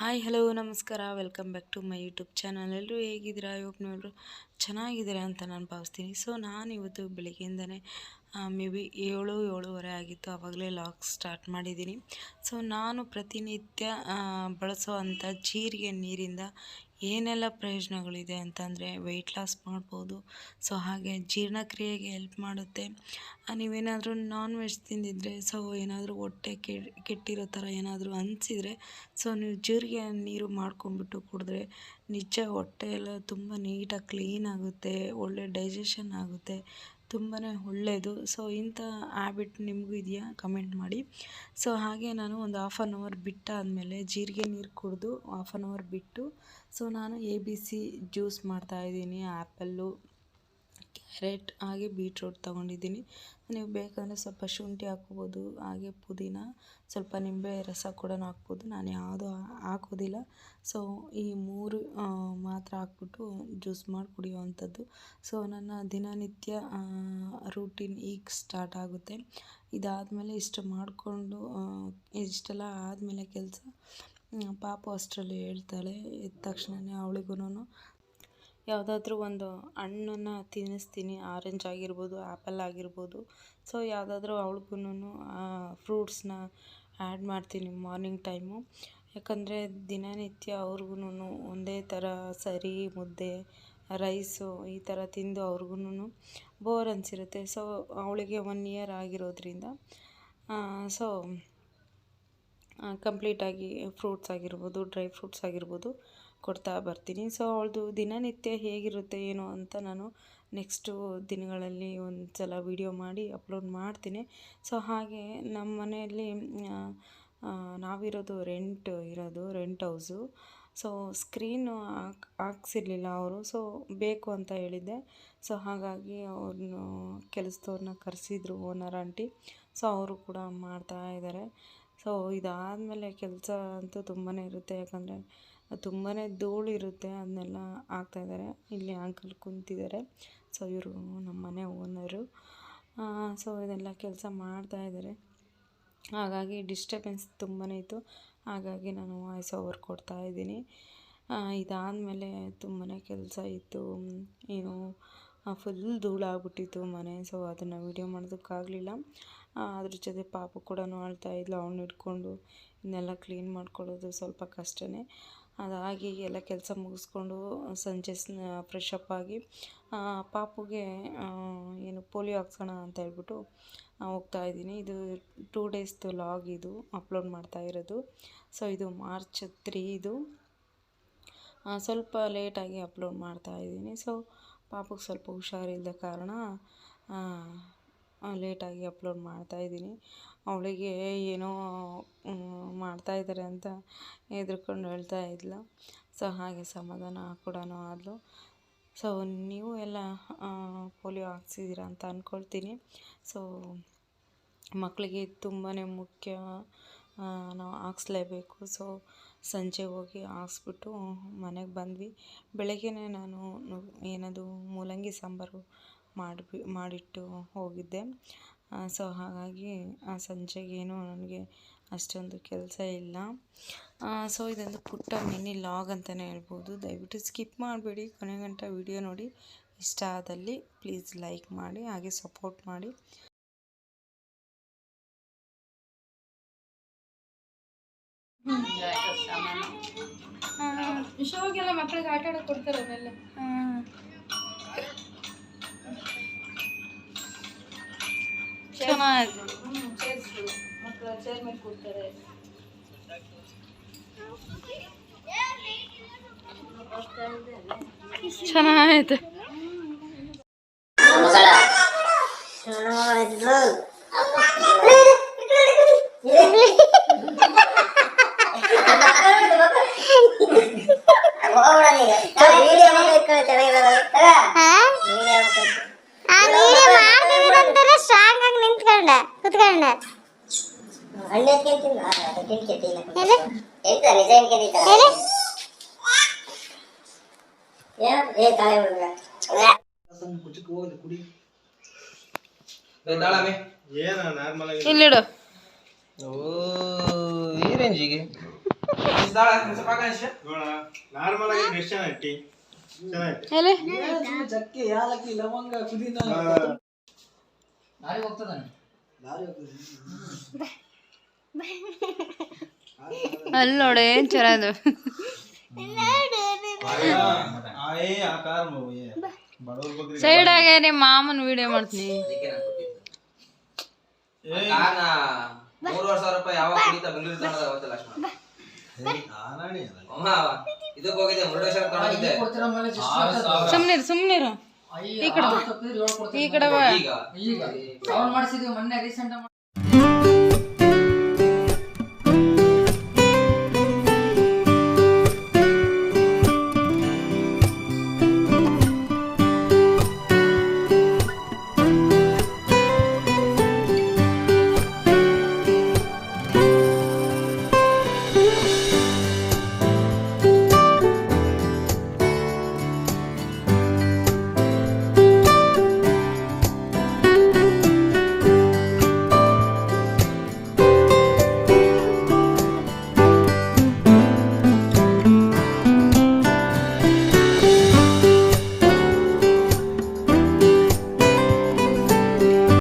Hi, hello, ನಮಸ್ಕಾರ. Welcome back to my YouTube channel ಎಲ್ಲರೂ ಹೇಗಿದ್ದೀರಾ? ಎಲ್ಲರೂ ಚೆನ್ನಾಗಿದ್ದೀರಾ ಅಂತ ನಾನು ಭಾವಿಸ್ತೀನಿ. ಸೊ ನಾನು ಇವತ್ತು ಬೆಳಿಗ್ಗೆಯಿಂದನೇ ಮೇ ಬಿ ಏಳು, ಏಳುವರೆ ಆಗಿತ್ತು. ಆವಾಗಲೇ ಲಾಕ್ ಸ್ಟಾರ್ಟ್ ಮಾಡಿದ್ದೀನಿ. ಸೊ ನಾನು ಪ್ರತಿನಿತ್ಯ ಬಳಸೋ ಅಂಥ ಜೀರಿಗೆ ನೀರಿಂದ ಏನೆಲ್ಲ ಪ್ರಯೋಜನಗಳಿದೆ ಅಂತಂದರೆ ವೆಯ್ಟ್ ಲಾಸ್ ಮಾಡ್ಬೋದು. ಸೊ ಹಾಗೆ ಜೀರ್ಣಕ್ರಿಯೆಗೆ ಹೆಲ್ಪ್ ಮಾಡುತ್ತೆ. ನೀವೇನಾದರೂ ನಾನ್ ವೆಜ್ ತಿಂದಿದ್ದರೆ ಸೊ ಏನಾದರೂ ಹೊಟ್ಟೆ ಕೆಟ್ಟಿರೋ ಥರ ಏನಾದರೂ ಅನಿಸಿದರೆ ಸೊ ನೀವು ಜೀರಿಗೆ ನೀರು ಮಾಡ್ಕೊಂಡ್ಬಿಟ್ಟು ಕುಡಿದ್ರೆ ನಿಜ ಹೊಟ್ಟೆ ಎಲ್ಲ ತುಂಬ ನೀಟಾಗಿ ಕ್ಲೀನ್ ಆಗುತ್ತೆ, ಒಳ್ಳೆ ಡೈಜೆಷನ್ ಆಗುತ್ತೆ. ತುಂಬಾ ಒಳ್ಳೆಯದು ಸೊ ಇಂಥ ಹ್ಯಾಬಿಟ್ ನಿಮಗೂ ಇದೆಯಾ? ಕಮೆಂಟ್ ಮಾಡಿ. ಸೊ ಹಾಗೆ ನಾನು ಒಂದು ಹಾಫ್ ಆನ್ ಅವರ್ ಬಿಟ್ಟಾದಮೇಲೆ ಜೀರಿಗೆ ನೀರು ಕುಡಿದು ಹಾಫ್ ಆನ್ ಅವರ್ ಬಿಟ್ಟು ಸೊ ನಾನು ಎ ಬಿ ಸಿ ಜ್ಯೂಸ್ ಮಾಡ್ತಾಯಿದ್ದೀನಿ ಆ್ಯಪಲ್ಲು ಕ್ಯಾರೆಟ್, ಹಾಗೆ ಬೀಟ್ರೂಟ್ ತೊಗೊಂಡಿದ್ದೀನಿ. ನೀವು ಬೇಕಂದರೆ ಸ್ವಲ್ಪ ಶುಂಠಿ ಹಾಕ್ಬೋದು, ಹಾಗೆ ಪುದೀನ, ಸ್ವಲ್ಪ ನಿಂಬೆ ರಸ ಕೂಡ ಹಾಕ್ಬೋದು. ನಾನು ಯಾವುದು ಹಾಕೋದಿಲ್ಲ. ಸೊ ಈ ಮೂರು ಮಾತ್ರ ಹಾಕ್ಬಿಟ್ಟು ಜ್ಯೂಸ್ ಮಾಡಿ ಕುಡಿಯುವಂಥದ್ದು. ಸೊ ನನ್ನ ದಿನನಿತ್ಯ ರೂಟೀನ್ ಈಗ ಸ್ಟಾರ್ಟ್ ಆಗುತ್ತೆ. ಇದಾದಮೇಲೆ ಇಷ್ಟು ಮಾಡಿಕೊಂಡು ಇಷ್ಟೆಲ್ಲ ಆದಮೇಲೆ ಕೆಲಸ ಪಾಪು ಅಷ್ಟರಲ್ಲಿ ಹೇಳ್ತಾಳೆ, ಎದ್ದ ತಕ್ಷಣವೇ ಅವಳಿಗೂ ಯಾವುದಾದ್ರೂ ಒಂದು ಹಣ್ಣನ್ನು ತಿನ್ನಿಸ್ತೀನಿ ಆರೆಂಜ್ ಆಗಿರ್ಬೋದು ಆ್ಯಪಲ್ ಆಗಿರ್ಬೋದು. ಸೊ ಯಾವುದಾದ್ರೂ ಅವ್ಳಿಗೂನು ಫ್ರೂಟ್ಸ್ನ ಆ್ಯಡ್ ಮಾಡ್ತೀನಿ ಮಾರ್ನಿಂಗ್ ಟೈಮು ಯಾಕಂದರೆ ದಿನನಿತ್ಯ ಅವ್ರಿಗೂನು ಒಂದೇ ಥರ ಸರಿ, ಮುದ್ದೆ ರೈಸು ಈ ಥರ ತಿಂದು ಅವ್ರಿಗೂ ಬೋರ್ ಅನಿಸಿರುತ್ತೆ. ಸೊ ಅವಳಿಗೆ ಒನ್ ಇಯರ್ ಆಗಿರೋದ್ರಿಂದ ಸೊ ಕಂಪ್ಲೀಟಾಗಿ ಫ್ರೂಟ್ಸ್ ಆಗಿರ್ಬೋದು ಡ್ರೈ ಫ್ರೂಟ್ಸ್ ಆಗಿರ್ಬೋದು. ಕೊಡ್ತಾ ಬರ್ತೀನಿ. ಸೊ ಅವಳದು ದಿನನಿತ್ಯ ಹೇಗಿರುತ್ತೆ ಏನು ಅಂತ ನಾನು ನೆಕ್ಸ್ಟು ದಿನಗಳಲ್ಲಿ ಒಂದು ಸಲ ವೀಡಿಯೋ ಮಾಡಿ ಅಪ್ಲೋಡ್ ಮಾಡ್ತೀನಿ. ಸೊ ಹಾಗೆ ನಮ್ಮ ಮನೆಯಲ್ಲಿ ನಾವಿರೋದು ರೆಂಟ್ ಇರೋದು ರೆಂಟ್ ಹೌಸು ಸೊ ಸ್ಕ್ರೀನು ಹಾಕ್, ಹಾಕ್ಸಿರ್ಲಿಲ್ಲ ಅವರು. ಸೊ ಬೇಕು ಅಂತ ಹೇಳಿದ್ದೆ. ಸೊ ಹಾಗಾಗಿ ಅವ್ರನ್ನ ಕೆಲಸದವ್ರನ್ನ ಕರೆಸಿದ್ರು ಓನರ್ ಆಂಟಿ ಸೊ ಅವರು ಕೂಡ ಮಾಡ್ತಾ ಇದ್ದಾರೆ. ಸೊ ಇದಾದಮೇಲೆ ಕೆಲಸ ಅಂತೂ ತುಂಬಾ ಇರುತ್ತೆ. ಯಾಕಂದರೆ ತುಂಬಾ ಧೂಳು ಇರುತ್ತೆ ಅದನ್ನೆಲ್ಲ ಹಾಕ್ತಾಯಿದ್ದಾರೆ ಇಲ್ಲಿ ಅಂಕಲ್ ಕುಂತಿದ್ದಾರೆ. ಸೊ ಇವರು ನಮ್ಮ ಮನೆ ಓನರು ಸೊ ಇದೆಲ್ಲ ಕೆಲಸ ಮಾಡ್ತಾಯಿದ್ದಾರೆ ಹಾಗಾಗಿ ಡಿಸ್ಟರ್ಬೆನ್ಸ್ ತುಂಬಾ ಇತ್ತು. ಹಾಗಾಗಿ ನಾನು ವಾಯ್ಸ್ ಓವರ್ ಕೊಡ್ತಾ ಇದ್ದೀನಿ. ಇದಾದಮೇಲೆ ತುಂಬಾ ಕೆಲಸ ಇತ್ತು. ಏನು ಫುಲ್ ಧೂಳಾಗ್ಬಿಟ್ಟಿತ್ತು ಮನೆ ಸೊ ಅದನ್ನು ವೀಡಿಯೋ ಮಾಡೋದಕ್ಕಾಗಲಿಲ್ಲ. ಅದ್ರ ಜೊತೆ ಪಾಪು ಕೂಡ ಅಳ್ತಾ ಇದ್ಲು ಅವನ್ನ ಹಿಡ್ಕೊಂಡು ಇನ್ನೆಲ್ಲ ಕ್ಲೀನ್ ಮಾಡ್ಕೊಳ್ಳೋದು ಸ್ವಲ್ಪ ಕಷ್ಟನೇ. ಅದಾಗಿ ಎಲ್ಲ ಕೆಲಸ ಮುಗಿಸ್ಕೊಂಡು ಸಂಜೆ ಫ್ರೆಶ್ ಅಪ್ ಆಗಿ ಪಾಪುಗೆ ಏನು ಪೋಲಿಯೋ ಹಾಕ್ಸೋಣ ಅಂತ ಹೇಳ್ಬಿಟ್ಟು ಹೋಗ್ತಾ ಇದ್ದೀನಿ. ಇದು ಟೂ ಡೇಸ್ದು ಲಾಗ್ ಇದು ಅಪ್ಲೋಡ್ ಮಾಡ್ತಾ ಇರೋದು. ಸೊ ಇದು ಮಾರ್ಚ್ ತ್ರೀ ಇದು. ಸ್ವಲ್ಪ ಲೇಟಾಗಿ ಅಪ್ಲೋಡ್ ಮಾಡ್ತಾ ಇದ್ದೀನಿ. ಸೊ ಪಾಪುಗೆ ಸ್ವಲ್ಪ ಹುಷಾರಿಲ್ಲದ ಕಾರಣ ಲೇಟಾಗಿ ಅಪ್ಲೋಡ್ ಮಾಡ್ತಾ ಇದ್ದೀನಿ. ಅವಳಿಗೆ ಏನೋ ಮಾಡ್ತಾಯಿದ್ದಾರೆ ಅಂತ ಹೆದ್ರ್ಕೊಂಡು ಹೇಳ್ತಾ ಇದ್ಲು. ಸೊ, ಹಾಗೆ ಸಮಾಧಾನ ಕೂಡ ಆದಲು. ಸೊ, ನೀವು ಎಲ್ಲ ಪೋಲಿಯೋ ಹಾಕ್ಸಿದ್ದೀರಾ ಅಂತ ಅಂದ್ಕೊಳ್ತೀನಿ ಸೊ, ಮಕ್ಕಳಿಗೆ ತುಂಬಾ ಮುಖ್ಯ ನಾವು ಹಾಕ್ಸ್ಲೇಬೇಕು. ಸೊ ಸಂಜೆ ಹೋಗಿ ಹಾಕ್ಸ್ಬಿಟ್ಟು ಮನೆಗೆ ಬಂದ್ವಿ. ಬೆಳಗ್ಗೆನೇ ನಾನು ಏನದು ಮೂಲಂಗಿ ಸಾಂಬಾರು ಮಾಡಿ ಮಾಡಿಟ್ಟು ಹೋಗಿದ್ದೆ. ಸೊ ಹಾಗಾಗಿ ಆ ಸಂಜೆಗೇನು ನನಗೆ ಅಷ್ಟೊಂದು ಕೆಲಸ ಇಲ್ಲ. ಸೊ ಇದೊಂದು ಪುಟ್ಟ ಮಿನಿ ಲಾಗ್ ಅಂತಲೇ ಹೇಳ್ಬೋದು. ದಯವಿಟ್ಟು ಸ್ಕಿಪ್ ಮಾಡಬೇಡಿ. ಕೊನೆ ಗಂಟ ವಿಡಿಯೋ ನೋಡಿ. ಇಷ್ಟ ಆದಲ್ಲಿ ಪ್ಲೀಸ್ ಲೈಕ್ ಮಾಡಿ, ಹಾಗೆ ಸಪೋರ್ಟ್ ಮಾಡಿ. ಶೋಗೆಲ್ಲ ಮಕ್ಕಳಿಗೆ ಆಟ ಆಡೋಕೆ ಕೊಡ್ತಾರೆ ಅದೆಲ್ಲ ಚೆನ್ನಾಗಿ. ಮಕ್ಕಳ ಚೇರ್ ಮೇಲೆ ಕೂರ್ತಾರೆ ಚೆನ್ನಾಗೈತೆ. ಸ್ಟ್ರಾಂಗ್ ಆಗಿ ನಿಂತ್ಕೊಂಡ ಕುತ್ಕೊಂಡ ಏನ ನಾರ್ಮಲ್ ಆಗಿ ಇಲ್ಲಿಡು ಓ ಈ ರೇಂಜಿಗೆ ನಾರ್ಮಲ್ ಆಗಿ ಎಷ್ಟು ಚೆನ್ನಾಗಿ ಚೆನ್ನಾಗಿ ಎಲೆ? ಚಕ್ಕೆ ಯಾಲಕ್ಕಿ ಲವಂಗ ಪುದೀನ. ಲಾರಿ ಹೋಗ್ತದಾನೆ ಅಲ್ಲಿ ನೋಡಿ ಏನ್ ಬಗ್ಗೆ ಸೈಡ್ ಆಗಿ ನಿಮ್ಮ ಮಾಮನ ವಿಡಿಯೋ ಮಾಡ್ತೀನಿ. ಮೂರುವರೆ ಸಾವಿರ ರೂಪಾಯಿ ಯಾವಾಗ ಕುಡಿತಾ ಬೆಂಗಳೂರು ಅಮ್ಮ ಇದಕ್ಕೆ ಹೋಗಿದ್ದೆ ಮುರುಡೇಶ್ವರ. ಸುಮ್ನಿರು ಸುಮ್ನಿರು. ಈ ಕೊಡ್ತಾರೆ. ಈ ಕಡೆ. ಈಗ? ಈಗ. ಮಾಡಿಸಿದ್ವಿ ಮೊನ್ನೆ ರೀಸೆಂಟ್